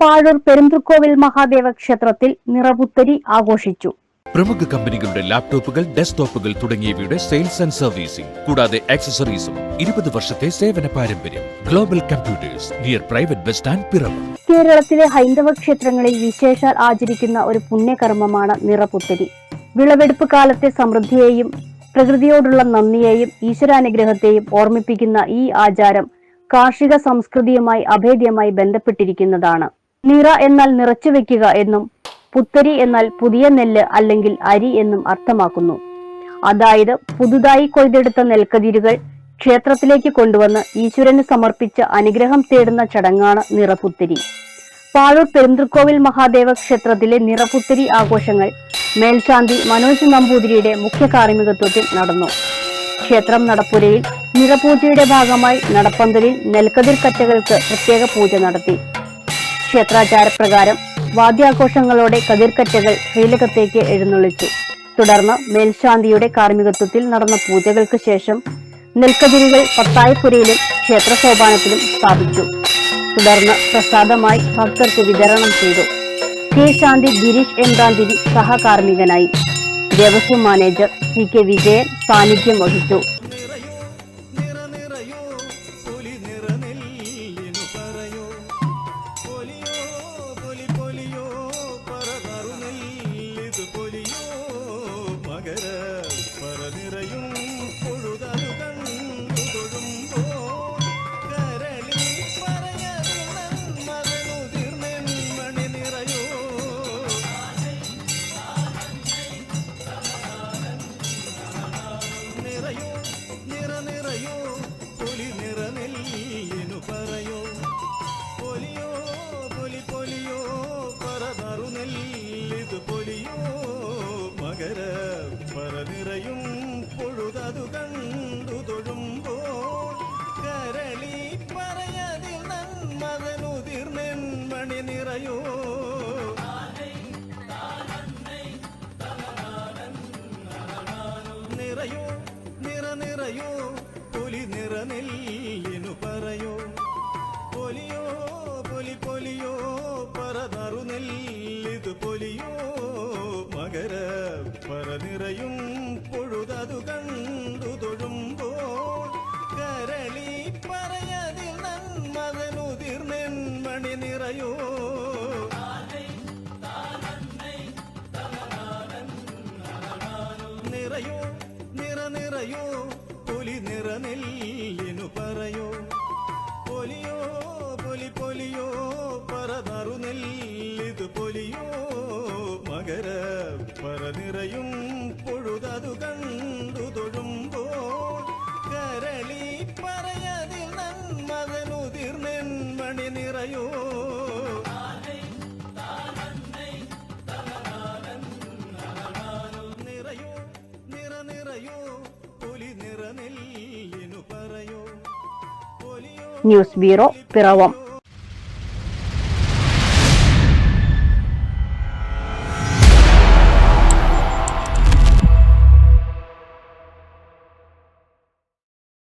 പാഴൂർ പെരുന്തൃക്കോവിൽ മഹാദേവ ക്ഷേത്രത്തിൽ നിറപുത്തരി ആഘോഷിച്ചു. പ്രമുഖ കമ്പനികളുടെ ലാപ്ടോപ്പുകൾ ഡെസ്ക്ടോപ്പുകൾ തുടങ്ങിയവയുടെ സെയിൽസ് ആൻഡ് സർവീസിംഗ് കൂടാതെ ആക്സസറീസും ഇരുപത് വർഷത്തെ സേവന പാരമ്പര്യം. Global computers near private bus stand Piravom. കേരളത്തിലെ ഹൈന്ദവ ക്ഷേത്രങ്ങളിൽ വിശേഷാൽ ആചരിക്കുന്ന ഒരു പുണ്യകർമ്മമാണ് നിറപുത്തരി വിളവെടുപ്പ് കാലത്തെ സമൃദ്ധിയെയും പ്രകൃതിയോടുള്ള നന്ദിയെയും ഈശ്വരാനുഗ്രഹത്തെയും ഓർമ്മിപ്പിക്കുന്ന ഈ ആചാരം കാർഷിക സംസ്കൃതിയുമായി അഭേദ്യമായി ബന്ധപ്പെട്ടിരിക്കുന്നതാണ്. നിറ എന്നാൽ നിറച്ചു വെക്കുക എന്നും പുത്തരി എന്നാൽ പുതിയ നെല്ല് അല്ലെങ്കിൽ അരി എന്നും അർത്ഥമാക്കുന്നു. അതായത് പുതുതായി കൊയ്തെടുത്ത നെൽക്കതിരുകൾ ക്ഷേത്രത്തിലേക്ക് കൊണ്ടുവന്ന് ഈശ്വരന് സമർപ്പിച്ച അനുഗ്രഹം തേടുന്ന ചടങ്ങാണ് നിറപുത്തരി. പാഴൂർ പെരുന്തൃക്കോവിൽ മഹാദേവ ക്ഷേത്രത്തിലെ നിറപുത്തരി ആഘോഷങ്ങൾ മേൽശാന്തി മനോജ് നമ്പൂതിരിയുടെ മുഖ്യ കാർമ്മികത്വത്തിൽ നടന്നു. ക്ഷേത്രം നടപ്പുരയിൽ നിറപൂജയുടെ ഭാഗമായി നടപ്പന്തലിൽ നെൽക്കതിർ കറ്റകൾക്ക് പ്രത്യേക പൂജ നടത്തി. ക്ഷേത്രാചാരപ്രകാരം വാദ്യാഘോഷങ്ങളോടെ കതിർക്കറ്റകൾ ശ്രീലകത്തേക്ക് എഴുന്നള്ളിച്ചു. തുടർന്ന് മേൽശാന്തിയുടെ കാർമ്മികത്വത്തിൽ നടന്ന പൂജകൾക്ക് ശേഷം നെൽക്കതിരുകൾ പത്തായപ്പുരയിലും ക്ഷേത്ര സോപാനത്തിലും സ്ഥാപിച്ചു. തുടർന്ന് പ്രസാദമായി ഭക്തർക്ക് വിതരണം ചെയ്തു. കെ ശാന്തി Girish Embranthiri സഹകാർമ്മികനായി. Devaswom manager C K Vijayan സാന്നിധ്യം വഹിച്ചു. പൊഴുതതു കണ്ടു തൊഴുമ്പോൾ കരളി പറയതിൽ നന്മകനുതിർന്നെൻ മണി നിറയോ? നിറയോ നിറ നിറയോ പൊലി നിറനെല്ലിനു പറയോ? പൊലിയോ പൊലി പൊലിയോ നെല്ലിതു പൊലിയോ? മകര പറനിറയും പൊഴുതതു നന്മകനുതിർന്നെൻ നിറയൂ. നിറയൂ നിറയോ നിറ നിറയൂ. പൊലി നിറനെല്ലിനു പറയൂ. പൊലിയോ പൊലി പൊലിയോ പറ നറുനെല്ലിത് പൊലിയോ. മകര പറ പൊഴുതതു മണി നിറയോ നിറ നിറയോ പൊലി നിറനെല്ലിനു പറയോ? News bureau Piravom.